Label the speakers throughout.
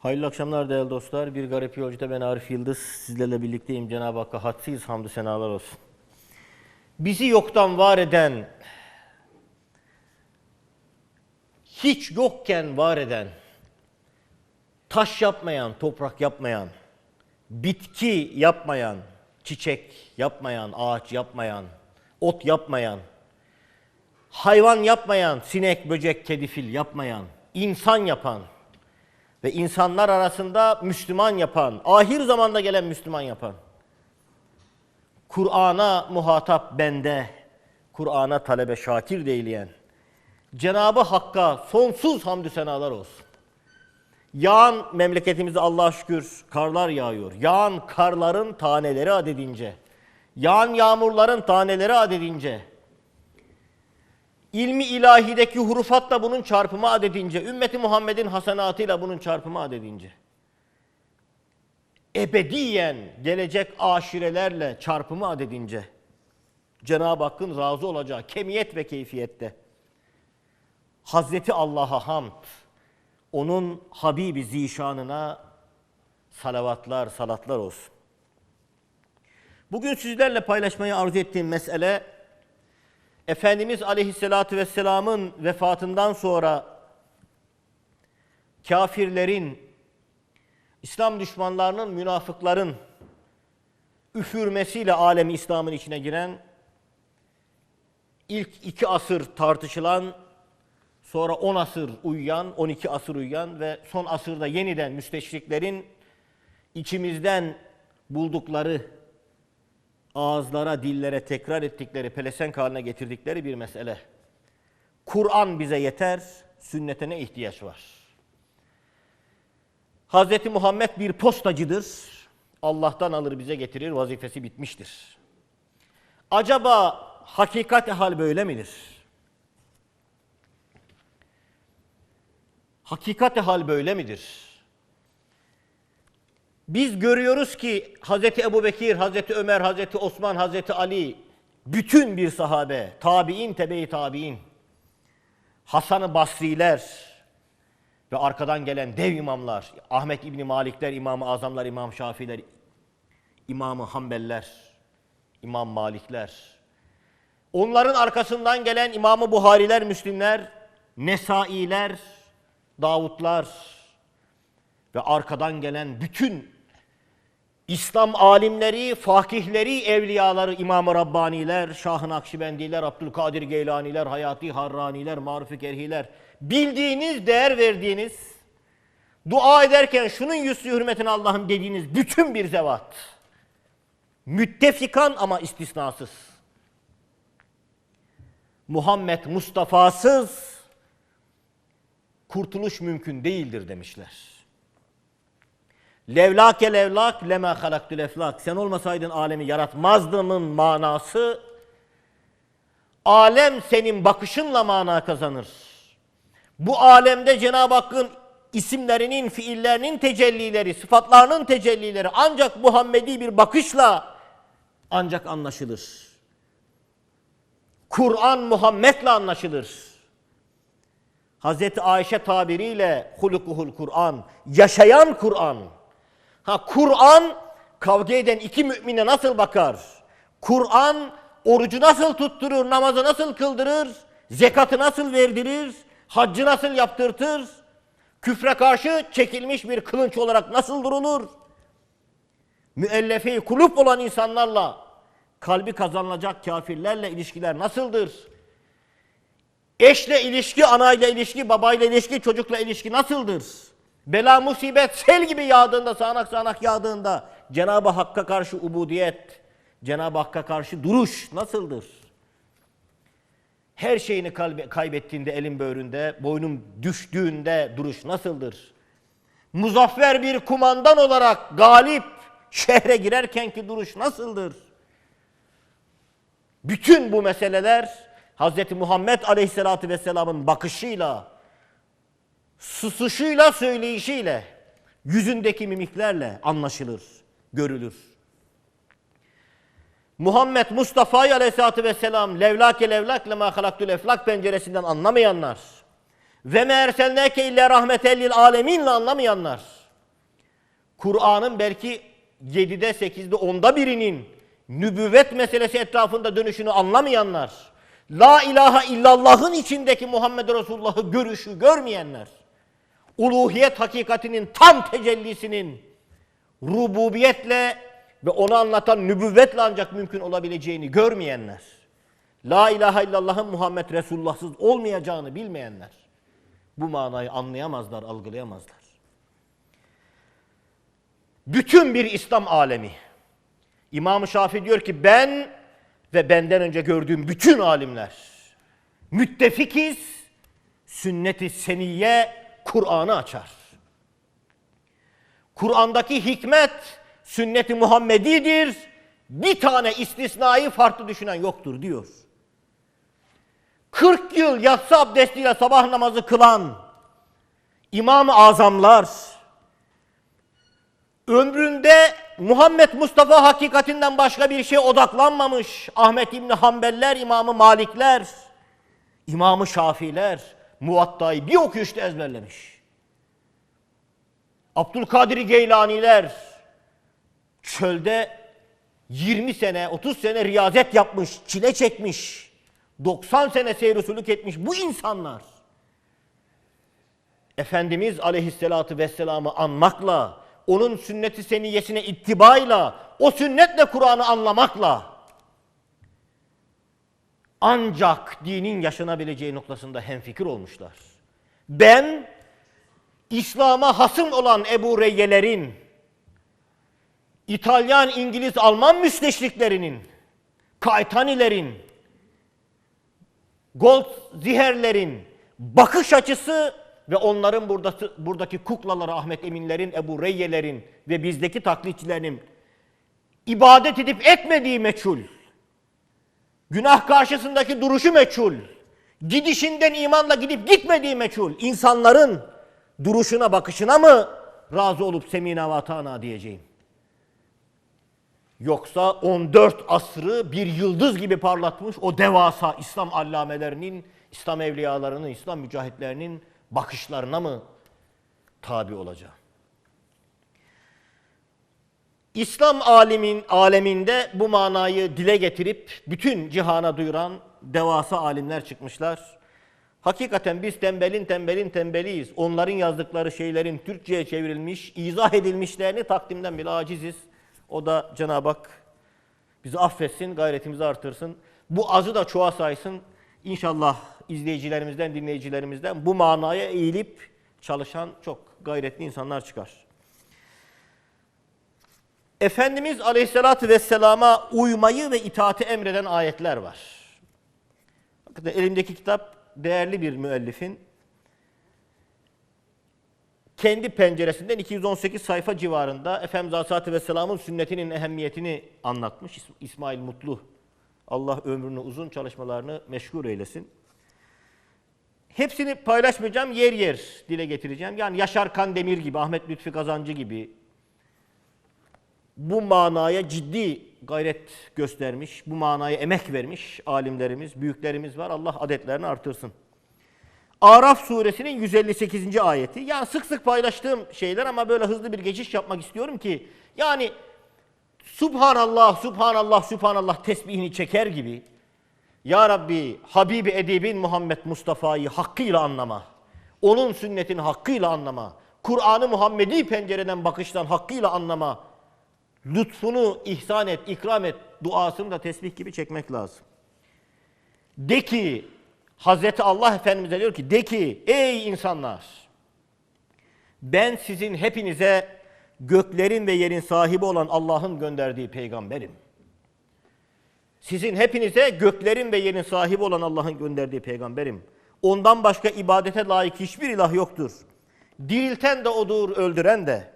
Speaker 1: Hayırlı akşamlar değerli dostlar. Bir garip yolcuda ben Arif Yıldız. Sizlerle birlikteyim. Cenab-ı Hakk'a hadsiz hamdü senalar olsun. Bizi yoktan var eden, hiç yokken var eden, taş yapmayan, toprak yapmayan, bitki yapmayan, çiçek yapmayan, ağaç yapmayan, ot yapmayan, hayvan yapmayan, sinek, böcek, kedi, fil yapmayan, insan yapan ve insanlar arasında Müslüman yapan, ahir zamanda gelen Müslüman yapan, Kur'an'a muhatap bende, Kur'an'a talebe şakir deyleyen, Cenabı Hakk'a sonsuz hamdü senalar olsun. Yağan memleketimize Allah'a şükür karlar yağıyor. Yağan karların taneleri adedince, yağan yağmurların taneleri adedince, ilmi ilahideki hurufatla bunun çarpımı adedince, ümmeti Muhammed'in hasenatıyla bunun çarpımı adedince, ebediyen gelecek aşirelerle çarpımı adedince, Cenab-ı Hakk'ın razı olacağı kemiyet ve keyfiyette, Hazreti Allah'a hamd, onun Habibi Zişanına salavatlar, salatlar olsun. Bugün sizlerle paylaşmayı arzu ettiğim mesele, Efendimiz Aleyhisselatü Vesselam'ın vefatından sonra kafirlerin, İslam düşmanlarının, münafıkların üfürmesiyle alemi İslam'ın içine giren, ilk iki asır tartışılan, sonra 10 asır uyuyan, 12 asır uyuyan ve son asırda yeniden müsteşriklerin içimizden buldukları ağızlara, dillere tekrar ettikleri, pelesenk haline getirdikleri bir mesele. Kur'an bize yeter, sünnete ne ihtiyaç var? Hz. Muhammed bir postacıdır. Allah'tan alır bize getirir, vazifesi bitmiştir. Acaba hakikat hal böyle midir? Hakikat hal böyle midir? Biz görüyoruz ki Hazreti Ebu Bekir, Hazreti Ömer, Hazreti Osman, Hazreti Ali bütün bir sahabe, tabi'in, tebe-i tabi'in, Hasan-ı Basriler ve arkadan gelen dev imamlar, Ahmet İbni Malikler, İmam-ı Azamlar, İmam Şafiler, İmam-ı Hanbeller, İmam Malikler, onların arkasından gelen İmam-ı Buhariler, Müslimler, Nesailer, Davutlar ve arkadan gelen bütün İslam alimleri, fakihleri, evliyaları, İmam-ı Rabbaniler, Şah-ı Nakşibendiler, Abdülkadir Geylaniler, Hayati Harraniler, Maruf-i Kerhiler, bildiğiniz, değer verdiğiniz, dua ederken şunun yüzü hürmetine Allah'ım dediğiniz bütün bir zevat. Müttefikan ama istisnasız. Muhammed Mustafa'sız kurtuluş mümkün değildir demişler. Levlake levlak lema halaktül eflak. Sen olmasaydın alemi yaratmazdımın manası alem senin bakışınla mana kazanır. Bu alemde Cenab-ı Hakk'ın isimlerinin, fiillerinin tecellileri, sıfatlarının tecellileri ancak Muhammedi bir bakışla ancak anlaşılır. Kur'an Muhammed'le anlaşılır. Hazreti Ayşe tabiriyle hulukuhul Kur'an, yaşayan Kur'an. Ha Kur'an kavga eden iki mümine nasıl bakar? Kur'an orucu nasıl tutturur, namazı nasıl kıldırır, zekatı nasıl verdirir, haccı nasıl yaptırtır, küfre karşı çekilmiş bir kılınç olarak nasıl durulur? Müellefe kulüp olan insanlarla kalbi kazanılacak kafirlerle ilişkiler nasıldır? Eşle ilişki, anayla ilişki, babayla ilişki, çocukla ilişki nasıldır? Bela musibet sel gibi yağdığında, sağanak sağanak yağdığında Cenab-ı Hakk'a karşı ubudiyet, Cenab-ı Hakk'a karşı duruş nasıldır? Her şeyini kaybettiğinde elin böğründe, boynum düştüğünde duruş nasıldır? Muzaffer bir kumandan olarak galip şehre girerkenki duruş nasıldır? Bütün bu meseleler Hz. Muhammed Aleyhisselatü Vesselam'ın bakışıyla, susuşuyla, söyleyişiyle, yüzündeki mimiklerle anlaşılır, görülür. Muhammed Mustafa Aleyhisselatü Vesselam levlake levlak lema halaktül eflak penceresinden anlamayanlar ve me erselneke illa rahmetellil aleminle anlamayanlar Kur'an'ın belki 7'de 8'de 10'da birinin nübüvvet meselesi etrafında dönüşünü anlamayanlar, La ilahe illallah'ın içindeki Muhammed Resulullah'ı görüşü görmeyenler, uluhiyet hakikatinin tam tecellisinin rububiyetle ve onu anlatan nübüvvetle ancak mümkün olabileceğini görmeyenler, La ilahe illallah'ın Muhammed Resulullah'sız olmayacağını bilmeyenler, bu manayı anlayamazlar, algılayamazlar. Bütün bir İslam alemi, İmam-ı Şafii diyor ki ben ve benden önce gördüğüm bütün alimler müttefikiz, sünnet-i seniyye Kur'an'ı açar. Kur'an'daki hikmet sünnet-i Muhammedidir. Bir tane istisnai farklı düşünen yoktur diyor. 40 yıl yatsı abdestiyle sabah namazı kılan İmam-ı Azamlar ömründe Muhammed Mustafa hakikatinden başka bir şeye odaklanmamış Ahmet İbni Hanbeller, İmamı Malikler, İmamı Şafiler, Muvatta'yı bir okuyuşta ezberlemiş. Abdülkadir Geylaniler çölde 20 sene, 30 sene riyazet yapmış, çile çekmiş, 90 sene seyrusuluk etmiş bu insanlar. Efendimiz aleyhissalatü vesselam'ı anmakla, onun sünneti seniyesine ittibayla, o sünnetle Kur'an'ı anlamakla ancak dinin yaşanabileceği noktasında hemfikir olmuşlar. Ben İslam'a hasım olan Ebu Reyyelerin, İtalyan, İngiliz, Alman müsteşriklerinin, Kaetanilerin, Gold Ziherlerin bakış açısı ve onların burada, buradaki kuklaları Ahmet Eminlerin, Ebu Reyyelerin ve bizdeki taklitçilerin ibadet edip etmediği meçhul. Günah karşısındaki duruşu meçhul. Gidişinden imanla gidip gitmediği meçhul. İnsanların duruşuna bakışına mı razı olup semina vatana diyeceğim? Yoksa 14 asrı bir yıldız gibi parlatmış o devasa İslam allamelerinin, İslam evliyalarının, İslam mücahitlerinin bakışlarına mı tabi olacağım? İslam alimin aleminde bu manayı dile getirip bütün cihana duyuran devasa alimler çıkmışlar. Hakikaten biz tembelin tembelin tembeliyiz. Onların yazdıkları şeylerin Türkçe'ye çevrilmiş, izah edilmişlerini takdimden bile aciziz. O da Cenab-ı Hak bizi affetsin, gayretimizi artırsın. Bu azı da çoğa saysın. İnşallah izleyicilerimizden, dinleyicilerimizden bu manaya eğilip çalışan çok gayretli insanlar çıkar. Efendimiz Aleyhisselatü Vesselam'a uymayı ve itaati emreden ayetler var. Bakın elimdeki kitap değerli bir müellifin kendi penceresinden 218 sayfa civarında Efendimiz Aleyhisselatü Vesselam'ın sünnetinin ehemmiyetini anlatmış. İsmail Mutlu. Allah ömrünü uzun çalışmalarını meşgul eylesin. Hepsini paylaşmayacağım, yer yer dile getireceğim. Yani Yaşar Kandemir gibi, Ahmet Lütfi Kazancı gibi bu manaya ciddi gayret göstermiş, bu manaya emek vermiş alimlerimiz, büyüklerimiz var. Allah adetlerini artırsın. Araf suresinin 158. ayeti. Yani sık sık paylaştığım şeyler ama böyle hızlı bir geçiş yapmak istiyorum ki yani Subhanallah, Subhanallah, Subhanallah tesbihini çeker gibi Ya Rabbi Habibi Edibin Muhammed Mustafa'yı hakkıyla anlama. Onun sünnetini hakkıyla anlama. Kur'an'ı Muhammedi pencereden bakıştan hakkıyla anlama. Lütfunu ihsan et, ikram et duasını da tesbih gibi çekmek lazım. De ki Hazreti Allah Efendimiz'e diyor ki de ki ey insanlar ben sizin hepinize göklerin ve yerin sahibi olan Allah'ın gönderdiği peygamberim. Sizin hepinize göklerin ve yerin sahibi olan Allah'ın gönderdiği peygamberim. Ondan başka ibadete layık hiçbir ilah yoktur. Dirilten de odur, öldüren de.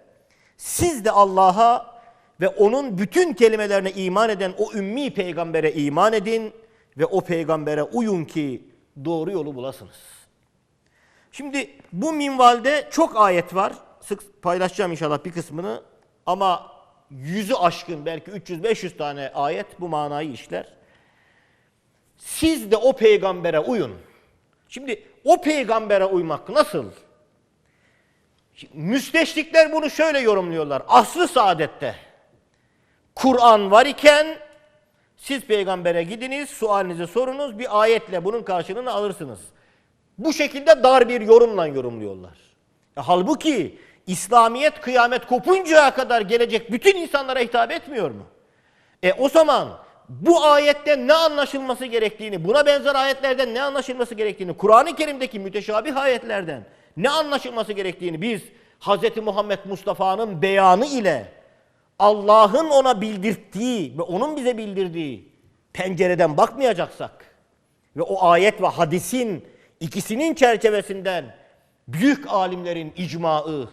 Speaker 1: Siz de Allah'a ve onun bütün kelimelerine iman eden o ümmi peygambere iman edin ve o peygambere uyun ki doğru yolu bulasınız. Şimdi bu minvalde çok ayet var. Sık paylaşacağım inşallah bir kısmını ama yüzü aşkın belki 300-500 tane ayet bu manayı işler. Siz de o peygambere uyun. Şimdi o peygambere uymak nasıl? Müsteşrikler bunu şöyle yorumluyorlar. Aslı saadette Kur'an var iken siz peygambere gidiniz, sualinizi sorunuz, bir ayetle bunun karşılığını alırsınız. Bu şekilde dar bir yorumla yorumluyorlar. E, halbuki İslamiyet kıyamet kopuncaya kadar gelecek bütün insanlara hitap etmiyor mu? E o zaman bu ayetten ne anlaşılması gerektiğini, buna benzer ayetlerden ne anlaşılması gerektiğini, Kur'an-ı Kerim'deki müteşabih ayetlerden ne anlaşılması gerektiğini biz Hz. Muhammed Mustafa'nın beyanı ile Allah'ın ona bildirttiği ve onun bize bildirdiği pencereden bakmayacaksak ve o ayet ve hadisin ikisinin çerçevesinden büyük alimlerin icmaı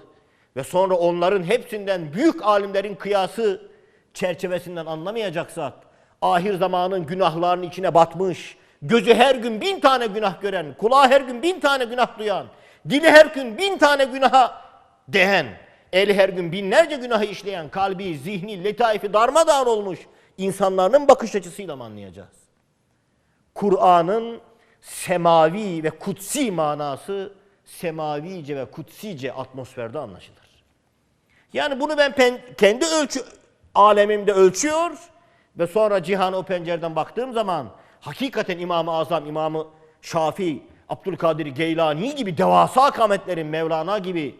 Speaker 1: ve sonra onların hepsinden büyük alimlerin kıyası çerçevesinden anlamayacaksak, ahir zamanın günahlarının içine batmış, gözü her gün bin tane günah gören, kulağı her gün bin tane günah duyan, dili her gün bin tane günaha değen, eli her gün binlerce günahı işleyen, kalbi, zihni, letaifi darmadağın olmuş insanların bakış açısıyla mı anlayacağız? Kur'an'ın semavi ve kutsi manası semavice ve kutsice atmosferde anlaşılır. Yani bunu ben pen, kendi ölçü alemimde ölçüyor ve sonra cihana o pencereden baktığım zaman hakikaten İmam-ı Azam, İmam-ı Şafii, Abdülkadir Geylani gibi devasa kametlerin, Mevlana gibi,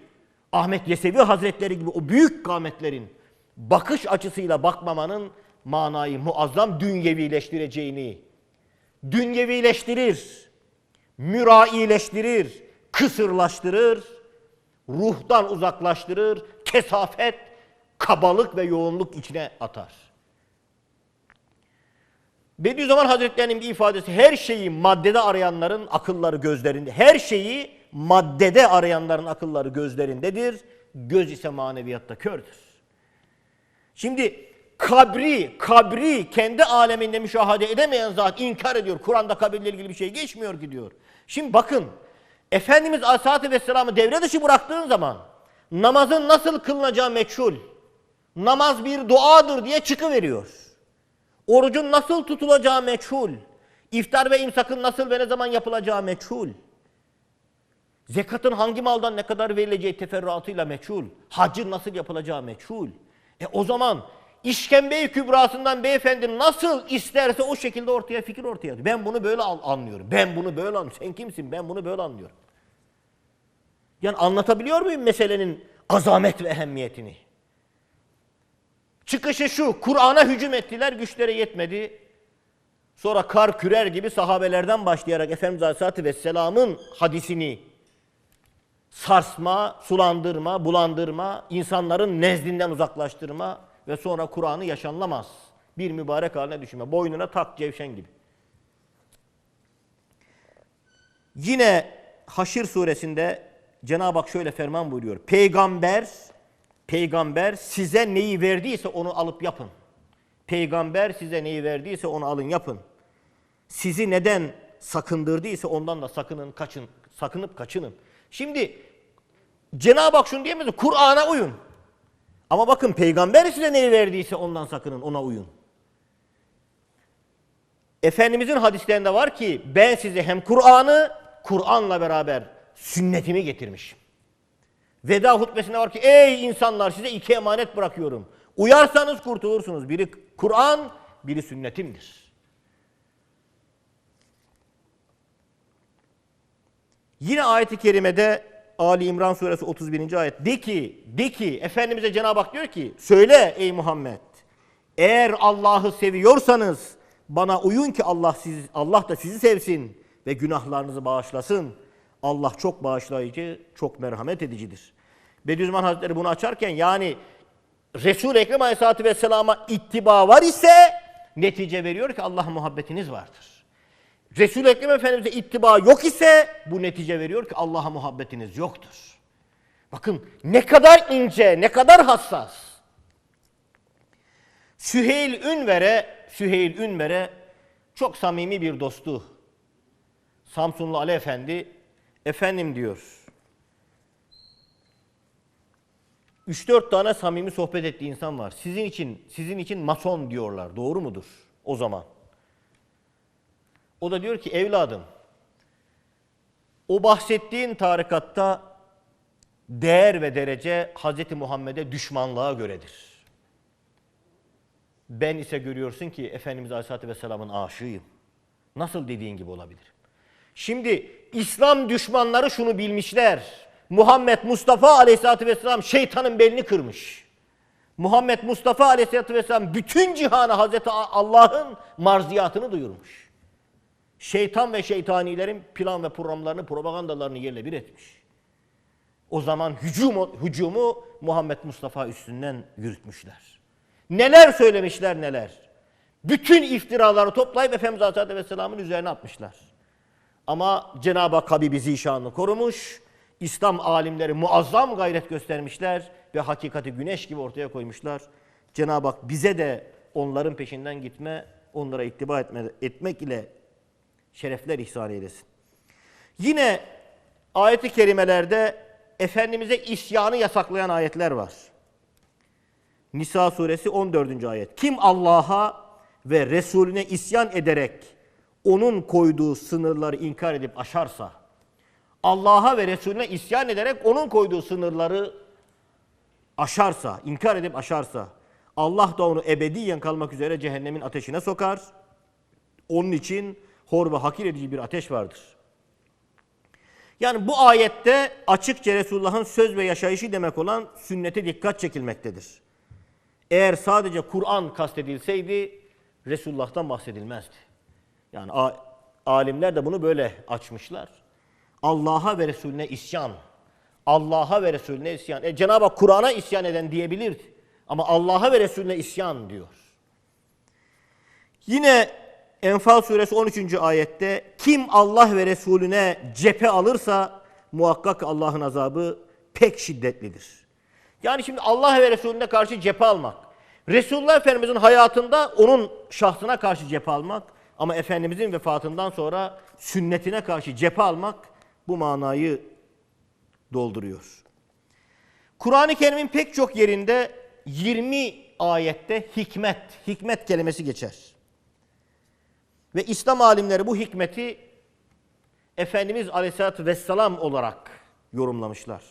Speaker 1: Ahmet Yesevi Hazretleri gibi o büyük kametlerin bakış açısıyla bakmamanın manayı muazzam dünyevileştireceğini, dünyevileştirir, müraileştirir, kısırlaştırır, ruhtan uzaklaştırır, kesafet, kabalık ve yoğunluk içine atar. Bediüzzaman Hazretleri'nin bir ifadesi her şeyi maddede arayanların akılları gözlerinde, her şeyi maddede arayanların akılları gözlerindedir. Göz ise maneviyatta kördür. Şimdi kabri, kabri kendi aleminde müşahede edemeyen zat inkar ediyor. Kur'an'da kabirle ilgili bir şey geçmiyor ki diyor. Şimdi bakın Efendimiz Aleyhisselatü Vesselam'ı devre dışı bıraktığın zaman namazın nasıl kılınacağı meçhul. Namaz bir duadır diye çıkıveriyor. Orucun nasıl tutulacağı meçhul. İftar ve imsakın nasıl ve ne zaman yapılacağı meçhul. Zekatın hangi maldan ne kadar verileceği teferruatıyla meçhul. Hacın nasıl yapılacağı meçhul. E o zaman işkembe-i kübrasından beyefendi nasıl isterse o şekilde ortaya fikir ortaya. Ben bunu böyle anlıyorum. Ben bunu böyle anlıyorum. Sen kimsin? Ben bunu böyle anlıyorum. Yani anlatabiliyor muyum meselenin azamet ve ehemmiyetini? Çıkışı şu, Kur'an'a hücum ettiler, güçleri yetmedi. Sonra kar kürer gibi sahabelerden başlayarak Efendimiz Aleyhisselatü Vesselam'ın hadisini sarsma, sulandırma, bulandırma, insanların nezdinden uzaklaştırma ve sonra Kur'an'ı yaşanlamaz. Bir mübarek haline düşürme. Boynuna tak cevşen gibi. Yine Haşir suresinde Cenab-ı Hak şöyle ferman buyuruyor. Peygamber, peygamber size neyi verdiyse onu alıp yapın. Peygamber size neyi verdiyse onu alın yapın. Sizi neden sakındırdıysa ondan da sakının, kaçın, sakınıp kaçının. Şimdi Cenab-ı Hak şunu diyemez? Kur'an'a uyun. Ama bakın peygamber size neyi verdiyse ondan sakının, ona uyun. Efendimizin hadislerinde var ki ben size hem Kur'an'ı Kur'an'la beraber sünnetimi getirmişim. Veda hutbesinde var ki ey insanlar size iki emanet bırakıyorum. Uyarsanız kurtulursunuz. Biri Kur'an, biri sünnetimdir. Yine ayeti kerimede Ali İmran suresi 31. ayet de ki, de ki Efendimiz'e Cenab-ı Hak diyor ki söyle ey Muhammed eğer Allah'ı seviyorsanız bana uyun ki Allah siz Allah da sizi sevsin ve günahlarınızı bağışlasın. Allah çok bağışlayıcı, çok merhamet edicidir. Bediüzzaman Hazretleri bunu açarken yani Resul-i Ekrem Aleyhisselatü Vesselam'a ittiba var ise netice veriyor ki Allah muhabbetiniz vardır. Resul-i Ekrem Efendimiz'e ittiba yok ise bu netice veriyor ki Allah'a muhabbetiniz yoktur. Bakın ne kadar ince, ne kadar hassas. Süheyl Ünver'e, Süheyl Ünver'e çok samimi bir dostu. Samsunlu Ali Efendi, efendim diyor. 3-4 tane samimi sohbet ettiği insan var. Sizin için, sizin için mason diyorlar. Doğru mudur o zaman? O da diyor ki evladım o bahsettiğin tarikatta değer ve derece Hz. Muhammed'e düşmanlığa göredir. Ben ise görüyorsun ki Efendimiz Aleyhisselatü Vesselam'ın aşığıyım. Nasıl dediğin gibi olabilir? Şimdi İslam düşmanları şunu bilmişler. Muhammed Mustafa Aleyhisselatü Vesselam şeytanın belini kırmış. Muhammed Mustafa Aleyhisselatü Vesselam bütün cihana Hazreti Allah'ın marziyatını duyurmuş. Şeytan ve şeytanilerin plan ve programlarını, propagandalarını yerle bir etmiş. O zaman hücum, hücumu Muhammed Mustafa üstünden yürütmüşler. Neler söylemişler neler. Bütün iftiraları toplayıp Efendimiz Aleyhisselatü Vesselam'ın üzerine atmışlar. Ama Cenab-ı Hak Habibi Zişan'ı korumuş. İslam alimleri muazzam gayret göstermişler ve hakikati güneş gibi ortaya koymuşlar. Cenab-ı Hak bize de onların peşinden gitme, onlara ittiba etme, etmek ile şerefler ihsan eylesin. Yine ayeti kerimelerde Efendimiz'e isyanı yasaklayan ayetler var. Nisa suresi 14. ayet. Kim Allah'a ve Resulüne isyan ederek onun koyduğu sınırları inkar edip aşarsa, Allah'a ve Resulüne isyan ederek onun koyduğu sınırları aşarsa, inkar edip aşarsa, Allah da onu ebediyen kalmak üzere cehennemin ateşine sokar. Onun için hor ve hakir edici bir ateş vardır. Yani bu ayette açıkça Resulullah'ın söz ve yaşayışı demek olan sünnete dikkat çekilmektedir. Eğer sadece Kur'an kastedilseydi Resulullah'tan bahsedilmezdi. Yani alimler de bunu böyle açmışlar. Allah'a ve Resulüne isyan. Allah'a ve Resulüne isyan. E, Cenab-ı Kur'an'a isyan eden diyebilirdi. Ama Allah'a ve Resulüne isyan diyor. Yine Enfal suresi 13. ayette kim Allah ve Resulüne cephe alırsa muhakkak Allah'ın azabı pek şiddetlidir. Yani şimdi Allah ve Resulüne karşı cephe almak. Resulullah Efendimizin hayatında onun şahsına karşı cephe almak ama Efendimizin vefatından sonra sünnetine karşı cephe almak bu manayı dolduruyor. Kur'an-ı Kerim'in pek çok yerinde 20 ayette hikmet, hikmet kelimesi geçer. Ve İslam alimleri bu hikmeti Efendimiz Aleyhisselatü Vesselam olarak yorumlamışlar.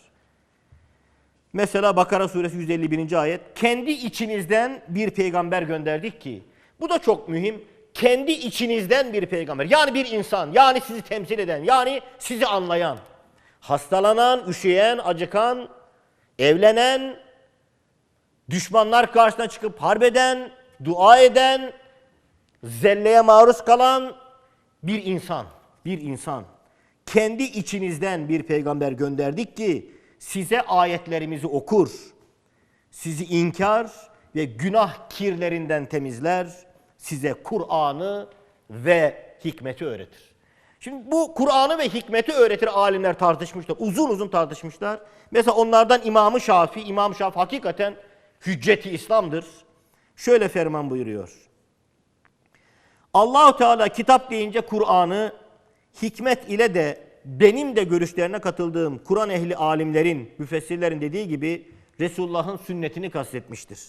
Speaker 1: Mesela Bakara suresi 151. ayet. Kendi içinizden bir peygamber gönderdik ki. Bu da çok mühim. Kendi içinizden bir peygamber. Yani bir insan. Yani sizi temsil eden. Yani sizi anlayan. Hastalanan, üşüyen, acıkan, evlenen, düşmanlar karşısına çıkıp harbeden, dua eden, zelleye maruz kalan bir insan. Bir insan. Kendi içinizden bir peygamber gönderdik ki size ayetlerimizi okur, sizi inkar ve günah kirlerinden temizler, size Kur'an'ı ve hikmeti öğretir. Şimdi bu Kur'an'ı ve hikmeti öğretir alimler tartışmışlar. Uzun uzun tartışmışlar. Mesela onlardan İmam-ı Şafi, İmam Şafi hakikaten hücceti İslam'dır. Şöyle ferman buyuruyor. Allahu Teala kitap deyince Kur'an'ı hikmet ile de benim de görüşlerine katıldığım Kur'an ehli alimlerin, müfessirlerin dediği gibi Resulullah'ın sünnetini kastetmiştir.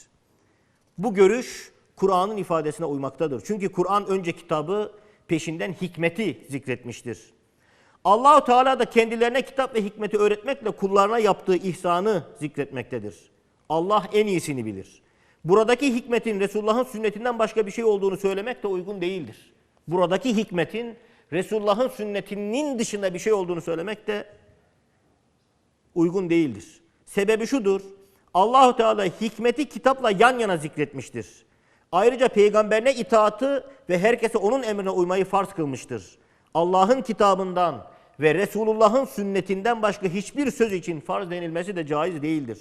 Speaker 1: Bu görüş Kur'an'ın ifadesine uymaktadır. Çünkü Kur'an önce kitabı peşinden hikmeti zikretmiştir. Allahu Teala da kendilerine kitap ve hikmeti öğretmekle kullarına yaptığı ihsanı zikretmektedir. Allah en iyisini bilir. Buradaki hikmetin Resulullah'ın sünnetinden başka bir şey olduğunu söylemek de uygun değildir. Buradaki hikmetin Resulullah'ın sünnetinin dışında bir şey olduğunu söylemek de uygun değildir. Sebebi şudur. Allahu Teala hikmeti kitapla yan yana zikretmiştir. Ayrıca peygamberine itaatı ve herkese onun emrine uymayı farz kılmıştır. Allah'ın kitabından ve Resulullah'ın sünnetinden başka hiçbir söz için farz denilmesi de caiz değildir.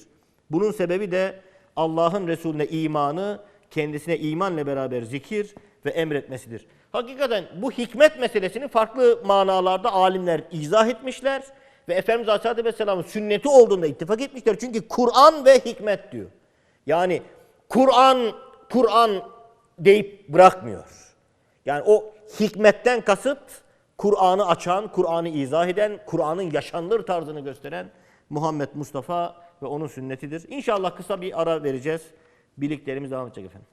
Speaker 1: Bunun sebebi de Allah'ın Resulüne imanı, kendisine imanla beraber zikir ve emretmesidir. Hakikaten bu hikmet meselesini farklı manalarda alimler izah etmişler ve Efendimiz Aleyhisselatü Vesselam'ın sünneti olduğunda ittifak etmişler. Çünkü Kur'an ve hikmet diyor. Yani Kur'an, Kur'an deyip bırakmıyor. Yani o hikmetten kasıt Kur'an'ı açan, Kur'an'ı izah eden, Kur'an'ın yaşanılır tarzını gösteren Muhammed Mustafa ve onun sünnetidir. İnşallah kısa bir ara vereceğiz. Birliklerimiz devam edecek efendim.